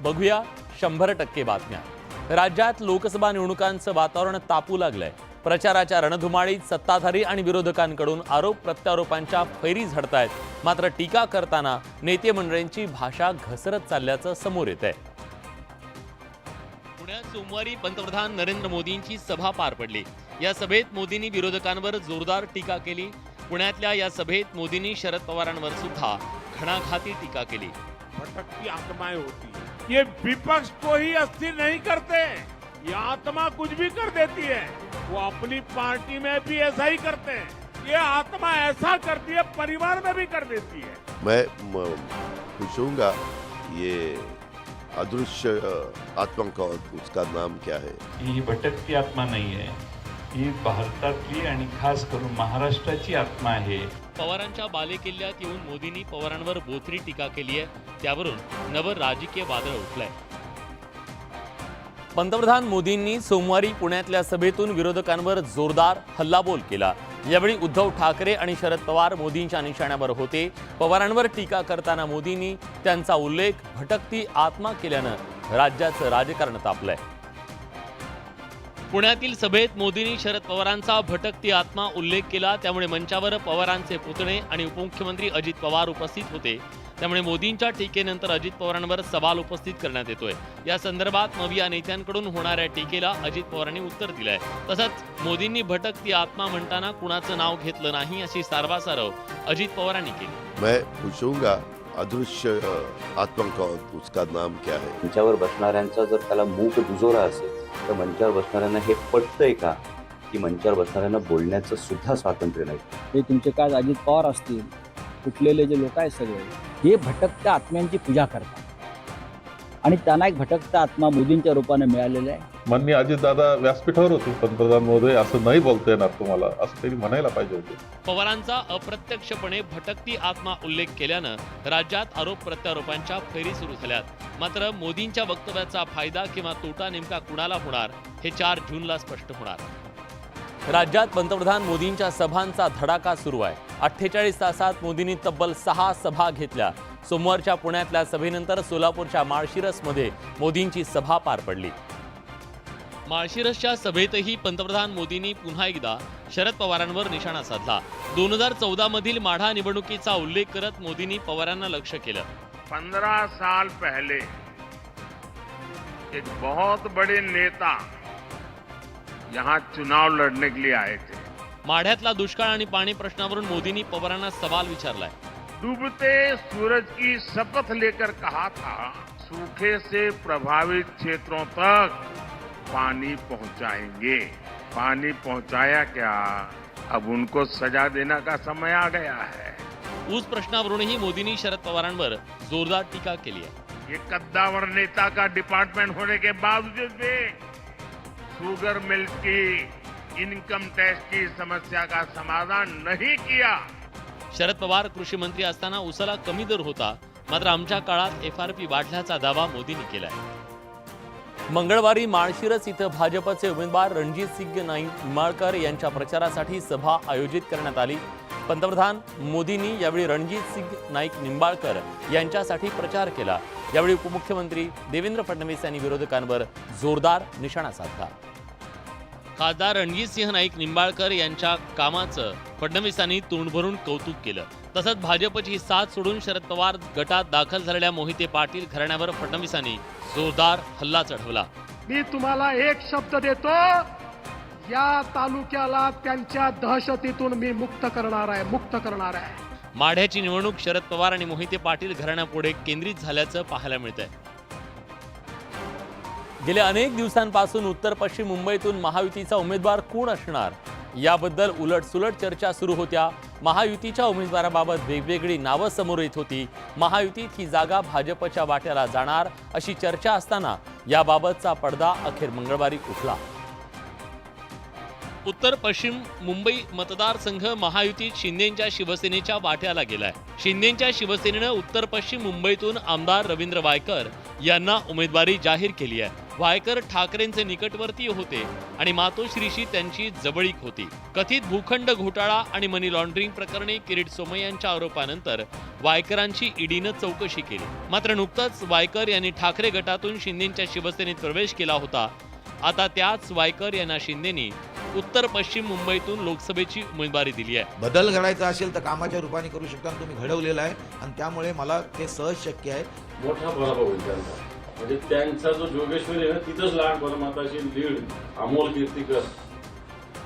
बघूया शंभर टक्के बातम्या. राज्यात लोकसभा निवडणुकांचं वातावरण तापू लागलंय. प्रचाराच्या रणधुमाळीत सत्ताधारी आणि विरोधकांकडून आरोप प्रत्यारोपांच्या फैरी झडतायत. मात्र टीका करताना नेते मंडळींची भाषा घसरत चालल्याचं समोर येत आहे पुण्यात सोमवारी पंतप्रधान नरेंद्र मोदींची सभा पार पडली. या सभेत मोदींनी विरोधकांवर जोरदार टीका केली. पुण्यातल्या या सभेत मोदींनी शरद पवारांवर सुद्धा घणाघाती टीका केली. होती। ये विपक्ष को ही अस्थिर नहीं करते। ये आत्मा कुछ भी कर देती है। वो अपनी पार्टी में भी ऐसा ही करते हैं। ये आत्मा ऐसा करती है परिवार में भी कर देती है। मैं होऊँगा ये अदृश्य आत्मा का उसका नाम क्या है? ही भटकती आत्मा नहीं आहे ही भारतातली आणि खास करून महाराष्ट्राची आत्मा आहे. पवारांच्या बालेकिल्ल्यात येऊन मोदींनी पवारांवर बोथरी टीका केली आहे. त्यावरून नवं राजकीय वादळ उठलंय. पंतप्रधान मोदींनी सोमवारी पुण्यातल्या सभेतून विरोधकांवर जोरदार हल्लाबोल केला. यावेळी उद्धव ठाकरे आणि शरद पवार मोदींच्या निशाण्यावर होते. पवारांवर टीका करताना मोदींनी त्यांचा उल्लेख भटकती आत्मा केल्यानं राज्याचं राजकारण तापलंय. पुण्यातील सभेत मोदींनी शरद पवारांचा भटकती आत्मा उल्लेख केला. त्यामुळे मंचावर पवारांचे पुतणे आणि उपमुख्यमंत्री अजित पवार उपस्थित होते. त्यामुळे मोदींच्या टीकेनंतर अजित पवारांवर सवाल उपस्थित करण्यात येतोय. या संदर्भात मग या नेत्यांकडून होणाऱ्या टीकेला अजित पवारांनी उत्तर दिलंय. तसंच मोदींनी भटकती आत्मा म्हणताना कुणाचं नाव घेतलं नाही अशी सारवासारव अजित पवारांनी केली. मैं होऊंगा अदृश्य आत्मा का उसका नाम क्या है? मंचावर बसणाऱ्यांचा जर त्याला मूक दुजोरा असेल तर मंचावर बसणाऱ्यांना हे पटतंय का? की मंचावर बसणाऱ्यांना बोलण्याचं सुद्धा स्वातंत्र्य नाही. हे तुमचे काय अजित पवार असतील? फुटलेले जे लोक आहेत सगळे हे भटकत्या आत्म्यांची पूजा करतात. आणि त्यांना एक भटकता आत्मा मोदींच्या रूपाने मिळालेला आहे. माननीय अजितदादा व्यासपीठावर होते. पंतप्रधान महोदय असं नाही बोलता येणार तुम्हाला असं तरी म्हणायला पाहिजे होते. पवारांचा अप्रत्यक्षपणे भटकती आत्मा उल्लेख केल्यानं राज्यात आरोप प्रत्यारोपांच्या फेरी सुरू झाल्यात. मात्र मोदींच्या वक्तव्याचा फायदा किंवा तोटा नेमका कुणाला होणार हे चार जूनला स्पष्ट होणार. राज्यात पंतप्रधान मोदींच्या सभांचा धडाका सुरू आहे. अठ्ठेचाळीस तासात मोदींनी तब्बल सहा सभा घेतल्या. सोमवारच्या पुण्यातल्या सभेनंतर सोलापूरच्या माळशिरसमध्ये मोदींची सभा पार पडली. माळशिरसच्या सभेतही पंतप्रधान मोदींनी पुन्हा एकदा शरद पवारांवर निशाणा साधला. दोन हजार चौदा मधील माढा निवडणुकीचा उल्लेख करत मोदींनी पवारांना लक्ष केलं. पंद्रह साल पहले एक बहुत बड़े नेता यहाँ चुनाव लड़ने के लिए आए थे। माढ्यातला दुष्काळ आणि पाणी प्रश्नावरून मोदींनी पवारांना सवाल विचारलाय. डूबते सूरज की शपथ लेकर कहा था सूखे से प्रभावित क्षेत्रों तक। पानी पहुंचाएंगे। पानी पहुंचाया क्या? अब उनको सजा देने का समय आ गया है। ऊस प्रश्नावरूनही मोदींनी शरद पवारांवर जोरदार टीका केली आहे. ये कद्दावर नेता का डिपार्टमेंट होने के बावजूद भी शुगर मिल्क की इनकम टैक्स की समस्या का समाधान नहीं किया। शरद पवार कृषी मंत्री असताना उसाला कमी दर होता मात्र आमच्या काळात एफ आर पी वाढल्याचा दावा मोदींनी केलाय. मंगळवारी माळशिरस इथं भाजपचे उमेदवार रणजित सिंग नाईक निंबाळकर यांच्या प्रचारासाठी सभा आयोजित करण्यात आली. पंतप्रधान मोदींनी यावेळी रणजित सिंग नाईक निंबाळकर यांच्यासाठी प्रचार केला. यावेळी उपमुख्यमंत्री देवेंद्र फडणवीस यांनी विरोधकांवर जोरदार निशाणा साधला. खासदार रणजितसिंह नाईक निंबाळकर यांच्या कामाचं फडणवीसांनी तोंड भरून कौतुक केलं. तसंच भाजपची साथ सोडून शरद पवार गटात दाखल झालेल्या मोहिते पाटील घराण्यावर फडणवीसांनी जोरदार हल्ला चढवला. मी तुम्हाला एक शब्द देतो या तालुक्याला त्यांच्या दहशतीतून मी मुक्त करणार आहे मुक्त करणार आहे. माढ्याची निवडणूक शरद पवार आणि मोहिते पाटील घराण्यापुढे केंद्रित झाल्याचं पाहायला मिळतंय. गेल्या अनेक दिवसांपासून उत्तर पश्चिम मुंबईतून महायुतीचा उमेदवार कोण असणार? याबद्दल उलटसुलट चर्चा सुरू होत्या. महायुतीच्या उमेदवाराबाबत वेगवेगळी नावं समोर येत होती. महायुतीत ही जागा भाजपच्या वाट्याला जाणार अशी चर्चा असताना याबाबतचा पडदा अखेर मंगळवारी उठला. उत्तर पश्चिम मुंबई मतदारसंघ महायुतीत शिंदेच्या शिवसेनेच्या वाट्याला गेलाय. शिंदेच्या शिवसेनेनं उत्तर पश्चिम मुंबईतून आमदार रवींद्र वायकर यांना उमेदवारी जाहीर केली आहे. वायकर ठाकरेंचे निकटवर्तीय होते आणि मातोश्रीशी त्यांची जवळीक होती. कथित भूखंड घोटाळा आणि मनी लॉन्ड्रिंग प्रकरणी किरीट सोमय्यांच्या आरोपानंतर वायकरांची ईडीनं चौकशी केली. मात्र नुकतंच वायकर यांनी ठाकरे गटातून शिंदेच्या शिवसेनेत प्रवेश केला होता. आता त्याच वायकर यांना शिंदेनी उत्तर पश्चिम मुंबईतून लोकसभेची उमेदवारी दिली आहे. बदल घडायचा असेल तर कामाच्या रूपाने करू शकता आणि तुम्ही घडवलेला आहे आणि त्यामुळे मला ते सहज शक्य आहे. मोठा पराभव होईल त्यांचा. म्हणजे त्यांचा जो जोगेश्वरी आहे ना तिथंच लहान परमाताची लीड अमोल कीर्तीकर.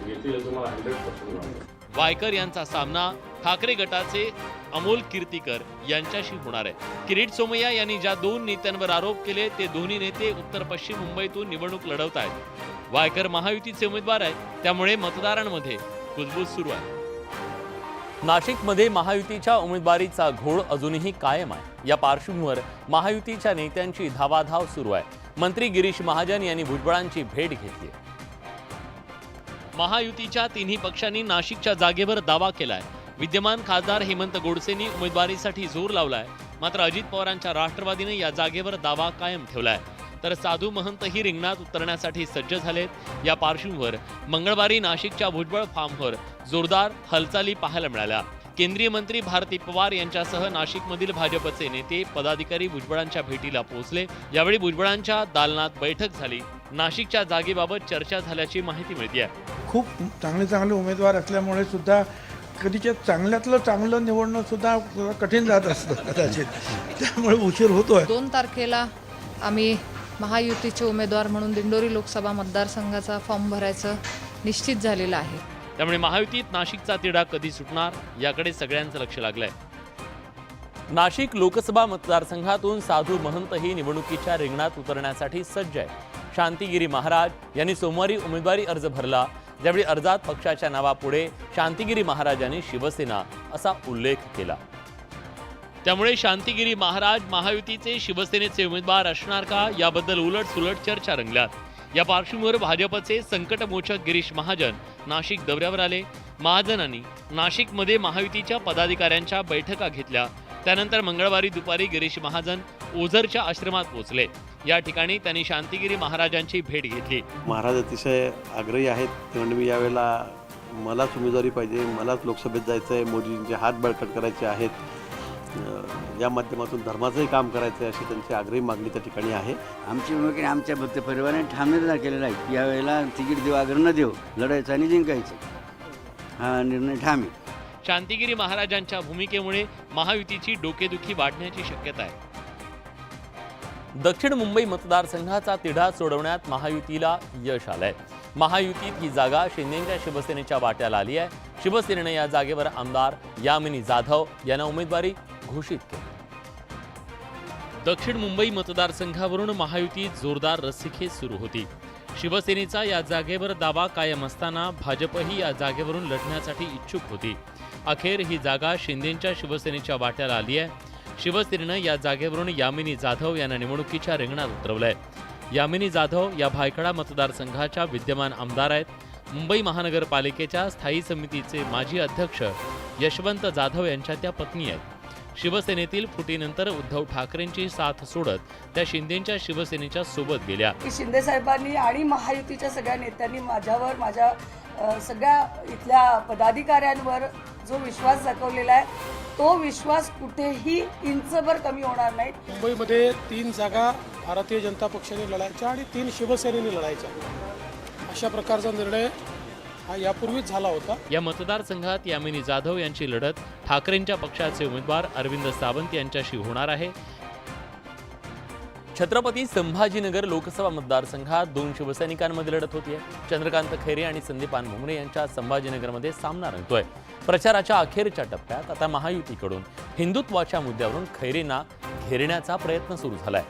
घेतील तुम्हाला हंड्रेड पर्सेंट वायकर यांचा सामना ठाकरे गटाचे अमोल कीर्तीकर यांच्याशी होणार आहे. किरीट सोमय्या यांनी ज्या दोन नेत्यांवर आरोप केले ते दोन्ही नेते उत्तर पश्चिम मुंबईतून निवडणूक लढवत आहेत वायकर महायुतीचे उमेदवार आहेत. त्यामुळे मतदारांमध्ये कुजबूज सुरू आहे. नाशिकमध्ये महायुतीच्या उमेदवारीचा घोळ अजूनही कायम आहे. या पार्श्वभूमीवर महायुतीच्या नेत्यांची धावाधाव सुरू आहे. मंत्री गिरीश महाजन यांनी भुजबळांची भेट घेतली महायुतीच्या तिन्ही पक्षांनी नाशिकच्या जागेवर दावा केलाय. विद्यमान खासदार हेमंत गोडसेंनी उमेदवारीसाठी जोर लावलाय. मात्र अजित पवारांच्या राष्ट्रवादीने या जागेवर दावा कायम ठेवलाय. तर साधू महंतही रिंगणात उतरण्यासाठी सज्ज झालेत. या पार्श्वभूमीवर मंगळवारी नाशिकच्या भुजबळ फार्मवर जोरदार हालचाली पाहायला मिळाल्या. केंद्रीय मंत्री भारती पवार यांच्यासह नाशिकमधील भाजपचे नेते पदाधिकारी भुजबळांच्या भेटीला पोहोचले. यावेळी भुजबळांच्या दालनात बैठक झाली. नाशिकच्या जागेबाबत चर्चा झाल्याची माहिती मिळते खूप चांगले चांगले उमेदवार असल्यामुळे सुद्धा कधीच्या चांगल्यातलं चांगलं निवडणं सुद्धा कठीण जात असतं कदाचित. त्यामुळे उशीर होतोय. दोन तारखेला आम्ही महायुतीचे उमेदवार म्हणून दिंडोरी लोकसभा मतदारसंघाचा फॉर्म भरायचं निश्चित झालेलं आहे. त्यामुळे महायुतीत नाशिकचा तिढा कधी सुटणार याकडे सगळ्यांचं लक्ष लागलंय. नाशिक लोकसभा मतदारसंघातून साधू महंतही निवडणुकीच्या रिंगणात उतरण्यासाठी सज्ज आहे शांतिगिरी महाराज यांनी सोमवारी उमेदवारी अर्ज भरला. यावेळी अर्जात पक्षाच्या नावापुढे शांतिगिरी महाराजांनी शिवसेना असा उल्लेख केला. त्यामुळे शांतिगिरी महाराज महायुतीचे शिवसेनेचे उमेदवार असणार का? याबद्दल उलट सुलट चर्चा रंगल्यात. या पार्श्वभूमीवर भाजपचे संकटमोचक गिरीश महाजन नाशिक दौऱ्यावर आले. महाजनांनी नाशिकमध्ये महायुतीच्या पदाधिकाऱ्यांच्या बैठका घेतल्या. त्यानंतर मंगळवारी दुपारी गिरीश महाजन ओझरच्या आश्रमात पोहोचले. या ठिकाणी त्यांनी शांतिगिरी महाराजांची भेट घेतली. महाराज अतिशय आग्रही आहेत. ते मी यावेळेला मलाच उमेदवारी पाहिजे मलाच लोकसभेत जायचं आहे मोदींचे हात बळकट करायचे आहेत. या माध्यमातून धर्माचंही काम करायचं आहे अशी त्यांची आग्रही मागणी त्या ठिकाणी आहे. आमची भूमिका आमच्या भक्त परिवाराने ठाम निर्धार केलेला आहे की यावेळेला तिकीट देऊ आग्रह न देऊ लढायचं आणि जिंकायचं. हा निर्णय ठाम आहे. शांतिगिरी महाराजांच्या भूमिकेमुळे महायुतीची डोकेदुखी वाढण्याची शक्यता आहे. दक्षिण मुंबई मतदारसंघाचा तिढा सोडवण्यात महायुतीला यश आलंय. महायुतीत ही जागा शिंदेच्या शिवसेनेच्या वाट्याला आली आहे. शिवसेनेनं या जागेवर आमदार यामिनी जाधव यांना उमेदवारी घोषित केलं. दक्षिण मुंबई मतदारसंघावरून महायुतीत जोरदार रस्सीखेच सुरू होती. शिवसेनेचा या जागेवर दावा कायम असताना भाजपही या जागेवरून लढण्यासाठी इच्छुक होती. अखेर ही जागा शिंदेच्या शिवसेनेच्या वाट्याला आली आहे. शिवसेनेनं या जागेवरून यामिनी जाधव यांना निवडणुकीच्या रिंगणात उतरवलंय. यामिनी जाधव या भायखडा मतदारसंघाच्या विद्यमान आमदार आहेत. मुंबई महानगरपालिकेच्या स्थायी समितीचे माजी अध्यक्ष यशवंत जाधव यांच्या त्या पत्नी आहेत. शिवसेनेतील फुटीनंतर उद्धव ठाकरेंची साथ सोडत त्या शिंदेच्या शिवसेनेच्या सोबत गेल्या. की शिंदे साहेबांनी आणि महायुतीच्या सगळ्या नेत्यांनी माझ्यावर माझ्या सगळ्या इथल्या पदाधिकाऱ्यांवर जो विश्वास दाखवलेला आहे तो विश्वास कुठेही इंचभर कमी होणार नाही. मुंबईमध्ये तीन जागा भारतीय जनता पक्षाने लढायच्या आणि तीन शिवसेनेने लढायच्या. अशा प्रकारचा निर्णय हा यापूर्वीच झाला होता. या मतदारसंघात यामिनी जाधव यांची लढत ठाकरेंच्या पक्षाचे उमेदवार अरविंद सावंत यांच्याशी होणार आहे. छत्रपती संभाजीनगर लोकसभा मतदारसंघात दोन शिवसैनिकांमध्ये लढत होतीये. चंद्रकांत खैरे आणि संदीपान भुमरे यांच्या संभाजीनगरमध्ये सामना रंगतोय. प्रचाराच्या अखेरच्या टप्प्यात आता महायुतीकडून हिंदुत्वाच्या मुद्द्यावरून खैरेंना घेरण्याचा प्रयत्न सुरू झालाय.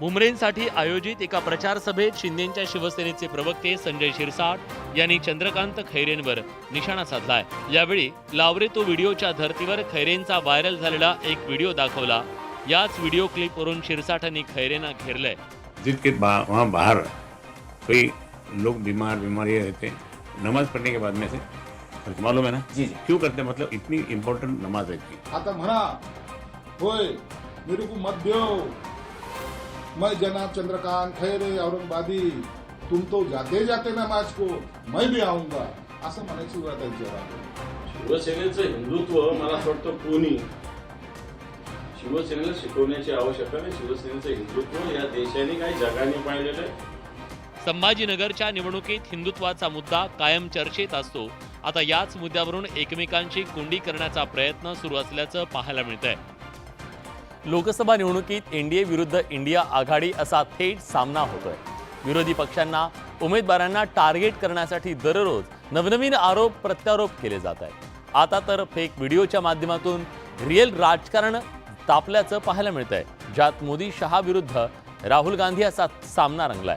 भुमरेंसाठी आयोजित एका प्रचार सभेत शिंदेच्या शिवसेनेचे प्रवक्ते संजय शिरसाट यांनी चंद्रकांत खैरेंवर निशाणा साधलाय. यावेळी लावरे तो व्हिडिओच्या धर्तीवर खैरेंचा व्हायरल झालेला एक व्हिडिओ दाखवला. याच व्हिडिओ क्लिपवरून शिरसाठांनी खैरेंना घेरलंय. जिसके बा, वहाँ बाहर कोई लोग बीमार बीमार ये रहते नमाज पढ़ने के बाद में से आपको मालूम है ना? जी जी। क्यों करते हैं? मतलब इतनी इम्पोर्टेंट नमाज है। की आता म्हणा होय मेरे को मत दो मैं जनाब चंद्रकांत खैरे औरंगाबादी। तुम तो जाते जाते ना मैच को मैं भी आऊंगा। असं म्हणायची वेळ त्यांची आहे. शिवसेनेचं हिंदुत्व मला असं वाटतं कोणी शिवसेनेला शिकवण्याची आवश्यकता नाही. शिवसेनेचं हिंदुत्व या देशाने काही जगाने पाहिलेलं आहे. संभाजीनगरच्या निवडणुकीत हिंदुत्वाचा मुद्दा कायम चर्चेत असतो. आता याच मुद्द्यावरून एकमेकांची कोंडी करण्याचा प्रयत्न सुरू असल्याचं पाहायला मिळतंय. लोकसभा निवडणुकीत एनडीए विरुद्ध इंडिया आघाडी असा थेट सामना होतोय. विरोधी पक्षांना उमेदवारांना टार्गेट करण्यासाठी दररोज नवनवीन आरोप प्रत्यारोप केले जात आहेत. आता तर फेक व्हिडिओच्या माध्यमातून रिअल राजकारण तापल्याचं पाहायला मिळतंय ज्यात मोदी शहा विरुद्ध राहुल गांधी असा सामना रंगलाय.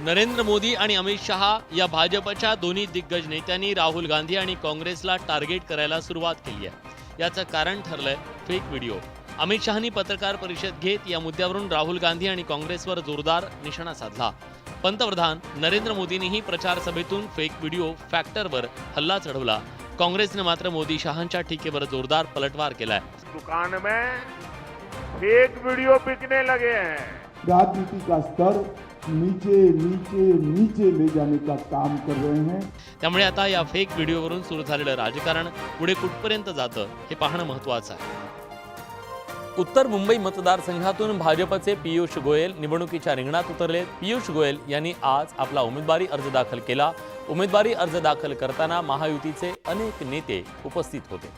नरेंद्र मोदी आणि अमित शहा या भाजपच्या दोन्ही दिग्गज नेत्यांनी राहुल गांधी आणि काँग्रेसला टार्गेट करायला सुरुवात केली आहे. याचं कारण ठरलंय फेक व्हिडिओ. अमित शहानी पत्रकार परिषद घेत या मुद्द्यावरून राहुल गांधी आणि काँग्रेसवर जोरदार निशाणा साधला. पंतप्रधान नरेंद्र मोदींनीही प्रचार सभेतून फेक व्हिडिओ फॅक्टरवर हल्ला चढवला. काँग्रेसने मात्र मोदी शहांच्या टीकेवर जोरदार पलटवार केलाय. दुकान में फेक वीडियो बिकने लगे हैं. राजनीति का स्तर नीचे नीचे नीचे ले जाने का काम कर रहे हैं। त्यामुळे आता या फेक व्हिडिओवरून सुरू झालेलं राजकारण पुढे कुठपर्यंत जातं हे पाहणं महत्त्वाचं आहे. उत्तर मुंबई मतदारसंघातून भाजपचे पियुष गोयल निवडणुकीच्या रिंगणात उतरले. पियुष गोयल यांनी आज आपला उमेदवारी अर्ज दाखल केला. उमेदवारी अर्ज दाखल करताना महायुतीचे अनेक नेते उपस्थित होते.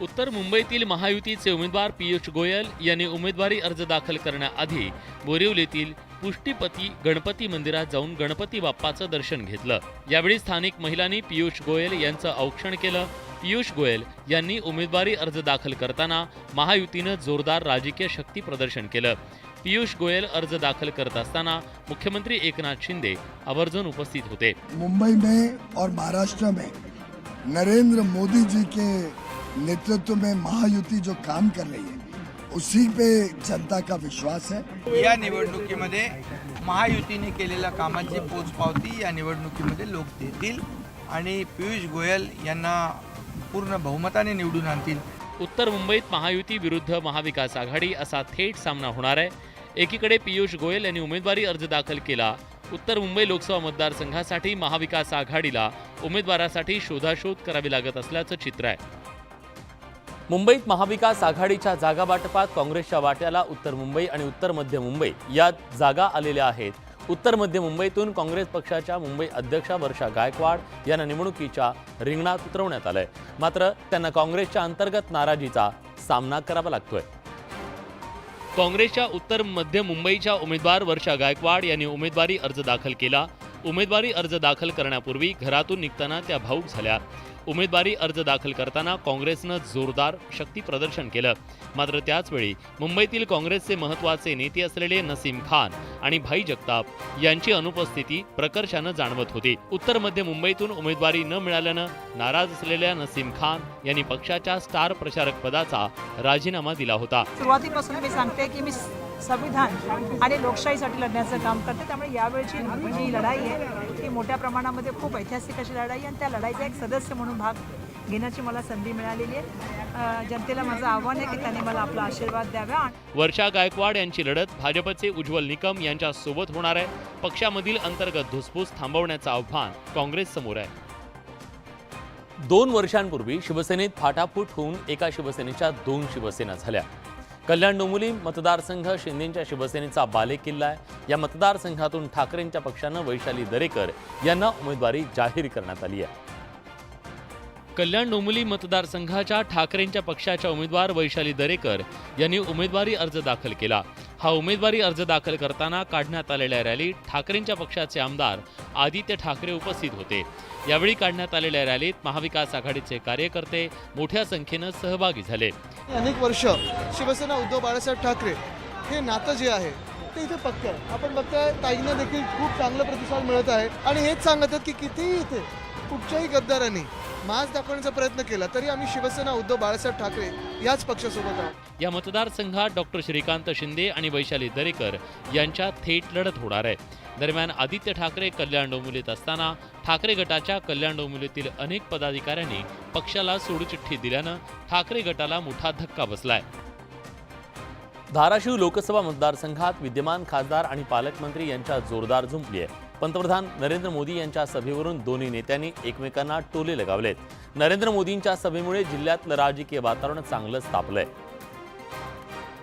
उत्तर मुंबईतील महायुतीचे उमेदवार पियुष गोयल यांनी उमेदवारी अर्ज दाखल करण्याआधी बोरिवलीतील पुष्टीपती गणपती मंदिरात जाऊन गणपती बाप्पाचं दर्शन घेतलं. यावेळी स्थानिक महिलांनी पियुष गोयल यांचं औक्षण केलं. पियुष गोयल यांनी उमेदवारी अर्ज दाखल करताना महायुतीनं जोरदार राजकीय शक्ती प्रदर्शन केलं. पियुष गोयल अर्ज दाखल करत असताना मुख्यमंत्री एकनाथ शिंदे आवर्जून उपस्थित होते. मुंबई में और महाराष्ट्र में नरेंद्र मोदी जी के नेतृत्व में महायुति जो काम कर रही है उसी पे जनता का विश्वास है। या निवडणुकीमध्ये महायुतीने केलेल्या कामाची पोचपावती या निवडणुकीमध्ये लोक देतील आणि पियुष गोयल यांना पूर्ण बहुमताने निवडून आणतील. उत्तर मुंबईत महायुती विरुद्ध महाविकास आघाडी असा थेट सामना होणार आहे. एकीकडे पियुष गोयल यांनी उमेदवारी अर्ज दाखल केला. उत्तर मुंबई लोकसभा मतदारसंघासाठी महाविकास आघाडीला उमेदवारासाठी शोधाशोध करावी लागत असल्याचं चित्र आहे. मुंबईत महाविकास आघाडीच्या जागा वाटपात काँग्रेसच्या वाट्याला उत्तर मुंबई आणि उत्तर मध्य मुंबई या जागा आलेल्या आहेत. उत्तर मध्य मुंबईतून काँग्रेस पक्षाच्या मुंबई अध्यक्षा वर्षा गायकवाड यांना निवडणुकीच्या रिंगणात उतरवण्यात आलंय. मात्र त्यांना काँग्रेसच्या अंतर्गत नाराजीचा सामना करावा लागतोय. काँग्रेसच्या उत्तर मध्य मुंबईच्या उमेदवार वर्षा गायकवाड यांनी उमेदवारी अर्ज दाखल केला. उमेदवारी अर्ज दाखल करण्यापूर्वी घरातून निघताना त्या भाऊक झाल्या. उमेदवारी अर्ज दाखल करताना काँग्रेसनं जोरदार शक्ती प्रदर्शन केलं. मात्र त्याचवेळी मुंबईतील काँग्रेसचे महत्त्वाचे नेते असलेले नसीम खान आणि भाई जगताप यांची अनुपस्थिती प्रकर्षानं जाणवत होती. उत्तर मध्य मुंबईतून उमेदवारी न मिळाल्यानं नाराज असलेल्या नसीम खान यांनी पक्षाच्या स्टार प्रचारक पदाचा राजीनामा दिला होता. सुरुवातीपासून मी सांगते की मी संविधान आणि लोकशाहीसाठी लढण्याचं काम करते. त्यामुळे यावेळची जी लढाई आहे ती मोठ्या प्रमाणामध्ये खूप ऐतिहासिक अशी लढाई आहे आणि त्या लढाईचा एक सदस्य म्हणून भाग घेण्याची मला संधी मिळालेली आहे. जनतेला माझं आव्हान आहे की त्यांनी मला आपला आशीर्वाद द्यावा वर्षा गायकवाड यांची लढत भाजपचे उज्ज्वल निकम यांच्या सोबत होणार आहे. पक्षामधील अंतर्गत धुसफूस थांबवण्याचं आव्हान काँग्रेस समोर आहे. दोन वर्षांपूर्वी शिवसेनेत फाटाफूट होऊन एका शिवसेनेच्या दोन शिवसेना झाल्या. कल्याण डोंबिवली मतदारसंघ शिंदेच्या शिवसेनेचा बालेकिल्ला आहे. या मतदारसंघातून ठाकरेंच्या पक्षानं वैशाली दरेकर यांना उमेदवारी जाहीर करण्यात आली आहे. कल्याण डोंबिवली मतदारसंघाच्या ठाकरेंच्या पक्षाच्या उमेदवार वैशाली दरेकर यांनी उमेदवारी अर्ज दाखल केला. हा उमेदवारी अर्ज दाखल करताना काढण्यात आलेल्या रॅलीत ठाकरेंच्या पक्षाचे आमदार आदित्य ठाकरे उपस्थित होते. यावेळी काढण्यात आलेल्या रॅलीत महाविकास आघाडीचे कार्यकर्ते मोठ्या संख्येनं सहभागी झाले. अनेक वर्ष शिवसेना उद्धव बाळासाहेब ठाकरे हे नातं जे आहे ते इथे पक्क आहे. आपण बघताय ताईंना देखील खूप चांगला प्रतिसाद मिळत आहे. आणि हेच सांगत आहेत की कितीही इथे कुठच्याही गद्दारांनी मास दाखवण्याचा प्रयत्न केला तरी आम्ही शिवसेना उद्धव बाळासाहेब ठाकरे याच पक्षासोबत आहोत. या मतदारसंघात डॉक्टर श्रीकांत शिंदे आणि वैशाली दरेकर यांच्यात थेट लढत होणार आहे. दरम्यान आदित्य ठाकरे कल्याण डोंबिवलीत असताना ठाकरे गटाच्या कल्याण डोंबिवलीतील अनेक पदाधिकाऱ्यांनी पक्षाला सोडचिठ्ठी दिल्यानं ठाकरे गटाला मोठा धक्का बसलाय. धाराशिव लोकसभा मतदारसंघात विद्यमान खासदार आणि पालकमंत्री यांच्या जोरदार झुंपली आहे. पंतप्रधान नरेंद्र मोदी यांच्या सभेवरून दोन्ही नेत्यांनी एकमेकांना टोले लगावलेत. नरेंद्र मोदींच्या सभेमुळे जिल्ह्यातलं राजकीय वातावरण चांगलंच तापलंय.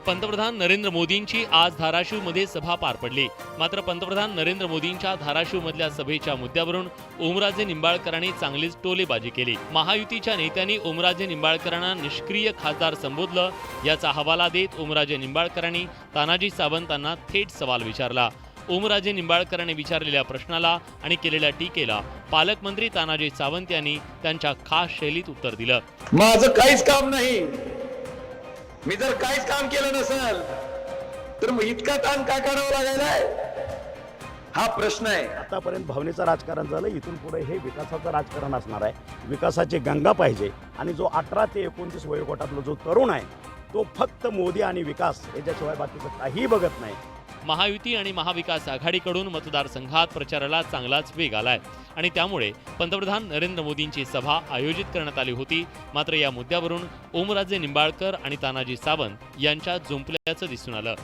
पंतप्रधान नरेंद्र मोदींची आज धाराशिवमध्ये सभा पार पडली. मात्र पंतप्रधान नरेंद्र मोदींच्या धाराशिवमधल्या सभेच्या मुद्द्यावरून ओमराजे निंबाळकरांनी चांगलीच टोलेबाजी केली. महायुतीच्या नेत्यांनी ओमराजे निंबाळकरांना निष्क्रिय खासदार संबोधलं याचा हवाला देत ओमराजे निंबाळकरांनी तानाजी सावंतांना थेट सवाल विचारला. ओमराजे निंबाळकरांनी विचारलेल्या प्रश्नाला आणि केलेल्या टीकेला पालकमंत्री तानाजी सावंत यांनी त्यांच्या खास शैलीत उत्तर दिलं. माझं काहीच काम नाही. मी जर काहीच काम केलं नसेल तर मग इतका ताण का करावं लागायलाय? हा प्रश्न आहे. आतापर्यंत भावनेचं राजकारण झालं इथून पुढे हे विकासाचं राजकारण असणार आहे. विकासाची गंगा पाहिजे आणि जो अठरा ते एकोणतीस वयोगटातला जो तरुण आहे तो फक्त मोदी आणि विकास याच्याशिवाय बाकीचं काहीही बघत नाही. महायुती आणि महाविकास आघाडीकडून मतदारसंघात प्रचाराला चांगलाच वेग आलाय. आणि त्यामुळे पंतप्रधान नरेंद्र मोदींची सभा आयोजित करण्यात आली होती. मात्र या मुद्द्यावरून ओमराजे निंबाळकर आणि तानाजी सावंत यांच्यात जुंपल्याचं दिसून आलं.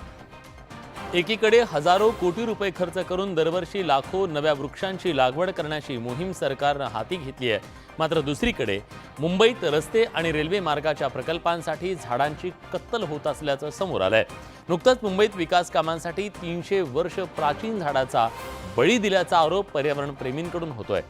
एकीकडे हजारो कोटी रुपये खर्च करून दरवर्षी लाखो नव्या वृक्षांची लागवड करण्याची मोहीम सरकारनं हाती घेतली आहे. मात्र दुसरीकडे मुंबईत रस्ते आणि रेल्वे मार्गाच्या प्रकल्पांसाठी झाडांची कत्तल होत असल्याचं समोर आलं आहे नुकतंच मुंबईत विकास कामांसाठी तीनशे वर्ष प्राचीन झाडाचा बळी दिल्याचा आरोप पर्यावरण प्रेमींकडून होतोय.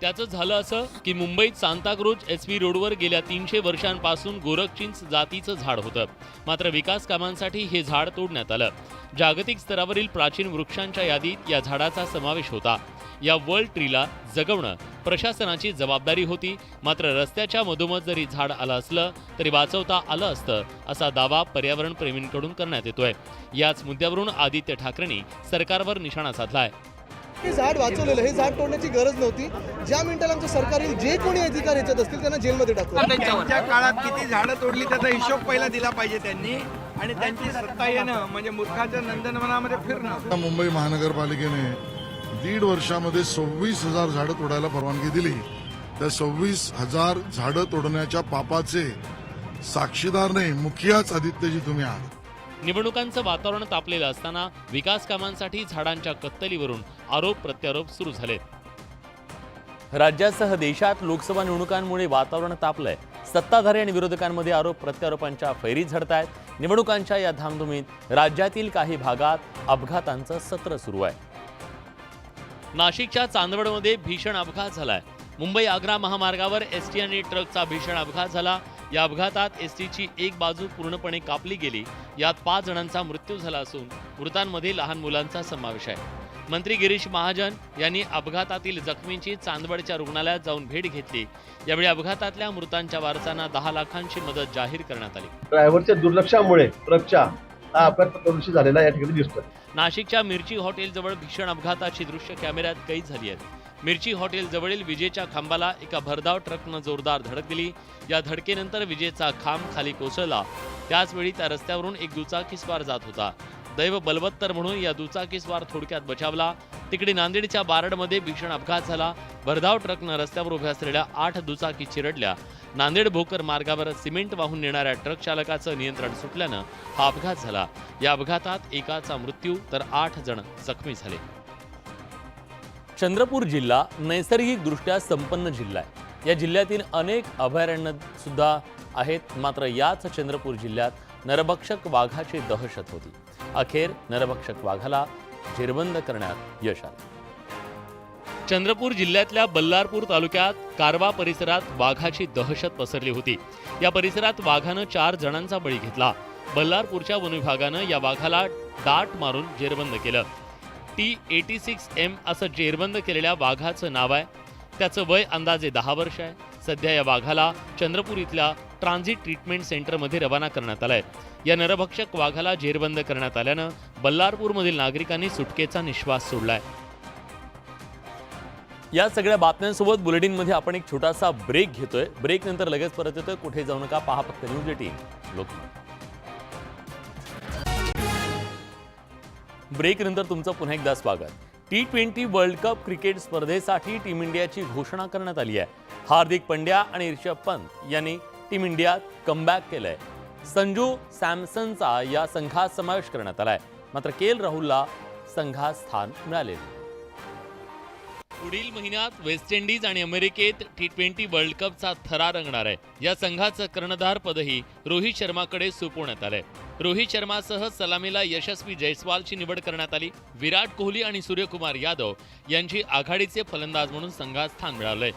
त्याचं झालं असं की मुंबईत सांताक्रूज एस व्ही रोडवर गेल्या तीनशे वर्षांपासून गोरखचिंच जातीचं झाड होतं. मात्र विकास कामांसाठी हे झाड तोडण्यात आलं. जागतिक स्तरावरील प्राचीन वृक्षांच्या यादीत या झाडाचा समावेश होता. या वर्ल्ड ट्रीला जगवणं प्रशासनाची जबाबदारी होती. मात्र रस्त्याच्या मधोमध जरी झाड आलं असलं तरी वाचवता आलं असतं असा दावा पर्यावरण प्रेमींकडून करण्यात येतोय. याच मुद्द्यावरून आदित्य ठाकरेंनी सरकारवर निशाणा साधलाय. हे झाड वाचवलेलं हे झाड तोडण्याची गरज नव्हती. ज्या मिनिटाला आमच्या सरकारी जे कोणी अधिकारी याच्यात असतील त्यांना जेलमध्ये टाकलं त्यांच्या काळात किती झाडं तोडली त्याचा हिशोब पहिला दिला पाहिजे त्यांनी. आणि त्यांची सत्ता येणं म्हणजे मूर्खाच्या नंदनवनामध्ये फिरणं. मुंबई महानगरपालिकेने दीड वर्षामध्ये सव्वीस हजार झाडं तोडायला परवानगी दिली. त्या सव्वीस हजार झाडं तोडण्याच्या पापाचे साक्षीदार नाही मुखियाच आदित्यजी तुम्ही आहात. निवडणुकांचं वातावरण तापलेलं असताना विकास कामांसाठी झाडांच्या कत्तलीवरून आरोप प्रत्यारोप सुरू झालेत. राज्यासह देशात लोकसभा निवडणुकांमुळे वातावरण तापलंय. सत्ताधारी आणि विरोधकांमध्ये आरोप प्रत्यारोपांच्या फैरी झडत आहेत निवडणुकांच्या या धामधुमीत राज्यातील काही भागात अपघातांचं सत्र सुरू आहे. नाशिकच्या चांदवडमध्ये भीषण अपघात झालाय. मुंबई आग्रा महामार्गावर एस टी आणि ट्रकचा भीषण अपघात झाला. या अपघातात एस टीची एक बाजू पूर्णपणे कापली गेली. यात पाच जणांचा मृत्यू झाला असून मृतांमध्ये लहान मुलांचा समावेश आहे. मंत्री गिरीश महाजन यांनी अपघातातील जखमींची चांदवडच्या रुग्णालयात जाऊन भेट घेतली. यावेळी अपघातातल्या मृतांच्या वारसांना दहा लाखांची मदत जाहीर करण्यात आली. ड्रायव्हरच्या दुर्लक्षामुळे ट्रकच्या हा अपघात झालेला या ठिकाणी नाशिकच्या मिरची हॉटेलजवळ भीषण अपघाताची दृश्य कॅमेऱ्यात कैद झाली आहेत मिरची हॉटेल जवळील विजेच्या खांबाला एका भरधाव ट्रकनं जोरदार धडक दिली. या धडकेनंतर विजेचा खांब खाली कोसळला. त्याचवेळी त्या रस्त्यावरून एक दुचाकीस्वार जात होता. दैव बलवत्तर म्हणून या दुचाकीस्वार थोडक्यात बचावला तिकडे नांदेडच्या बारडमध्ये भीषण अपघात झाला. भरधाव ट्रकनं रस्त्यावर उभ्या असलेल्या आठ दुचाकी चिरडल्या. नांदेड भोकर मार्गावर सिमेंट वाहून नेणाऱ्या ट्रक चालकाचं नियंत्रण सुटल्यानं हा अपघात झाला. या अपघातात एकाचा मृत्यू तर आठ जण जखमी झाले. चंद्रपूर जिल्हा नैसर्गिकदृष्ट्या संपन्न जिल्हा आहे. या जिल्ह्यातील अनेक अभयारण्य सुद्धा आहेत. मात्र याच चंद्रपूर जिल्ह्यात नरभक्षक वाघाची दहशत होती. अखेर नरभक्षक वाघाला जेरबंद करण्यात यश आलं. चंद्रपूर जिल्ह्यातल्या बल्लारपूर तालुक्यात कारवा परिसरात वाघाची दहशत पसरली होती. या परिसरात वाघानं चार जणांचा बळी घेतला. बल्लारपूरच्या वन विभागानं या वाघाला दाट मारून जेरबंद केलं. टी एटी सिक्स एम असं जेरबंद केलेल्या वाघाचं नाव आहे. त्याचं वय अंदाजे दहा वर्ष आहे. सध्या या वाघाला चंद्रपूर इथल्या ट्रान्झिट ट्रीटमेंट सेंटरमध्ये रवाना करण्यात आलाय. या नरभक्षक वाघाला जेरबंद करण्यात आल्यानं बल्लारपूरमधील नागरिकांनी सुटकेचा निश्वास सोडलाय. या सगळ्या बातम्यांसोबत बुलेटिनमध्ये आपण एक छोटासा ब्रेक घेतोय. ब्रेक नंतर लगेच परत येतोय. कुठे जाऊ नका पहा फक्त न्यूज एटीन. लोकमत. ब्रेक नंतर तुमचं पुन्हा एकदा स्वागत. T twenty world cup cricket स्पर्धेसाठी टीम इंडियाची घोषणा करण्यात आली आहे. हार्दिक पंड्या आणि ऋषभ पंत यांनी टीम इंडियात कमबॅक केलंय. संजू सॅमसनचा या संघात समावेश करण्यात आलाय. मात्र के एल राहुलला संघात स्थान मिळाले पुढील महिन्यात वेस्ट इंडिज आणि अमेरिकेत टी ट्वेंटी वर्ल्ड कपचा थरा रंगणार आहे. या संघाचं कर्णधार पदही रोहित शर्माकडे सोपवण्यात आलंय. रोहित शर्मासह सलामीला यशस्वी जयस्वालची निवड करण्यात आली. विराट कोहली आणि सूर्यकुमार यादव यांची आघाडीचे फलंदाज म्हणून संघात स्थान मिळालंय.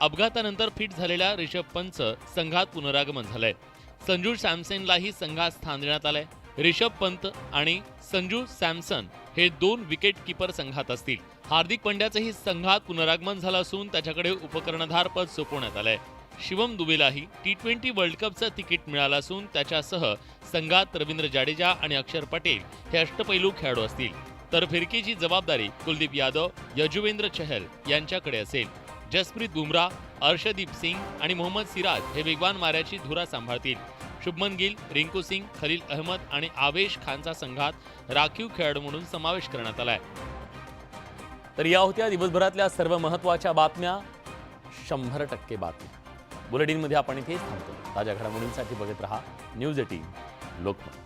अपघातानंतर फिट झालेल्या रिषभ पंतचं संघात पुनरागमन झालंय. संजू सॅमसनलाही संघात स्थान देण्यात आलंय. रिषभ पंत आणि संजू सॅमसन हे दोन विकेट किपर संघात असतील. हार्दिक पंड्याचंही संघात पुनरागमन झालं असून त्याच्याकडे उपकर्णधार पद सोपवण्यात आलंय. शिवम दुबेलाही टी ट्वेंटी वर्ल्ड कपचं तिकीट मिळालं असून त्याच्यासह संघात रवींद्र जाडेजा आणि अक्षर पटेल हे अष्टपैलू खेळाडू असतील. तर फिरकीची जबाबदारी कुलदीप यादव यजुवेंद्र चहल यांच्याकडे असेल. जसप्रीत बुमराह अर्षदीप सिंग आणि मोहम्मद सिराज हे वेगवान माऱ्याची धुरा सांभाळतील. शुभमन गिल रिंकू सिंग खलील अहमद आणि आवेश खानचा संघात राखीव खेळाडू म्हणून समावेश करण्यात आलाय. तर या होत्या दिवसभरातल्या सर्व महत्त्वाच्या बातम्या. शंभर टक्के बातम्या. बुलेटिनमध्ये आपण इथेच थांबतो. ताज्या घडामोडींसाठी बघत रहा न्यूज एटीन लोकमत.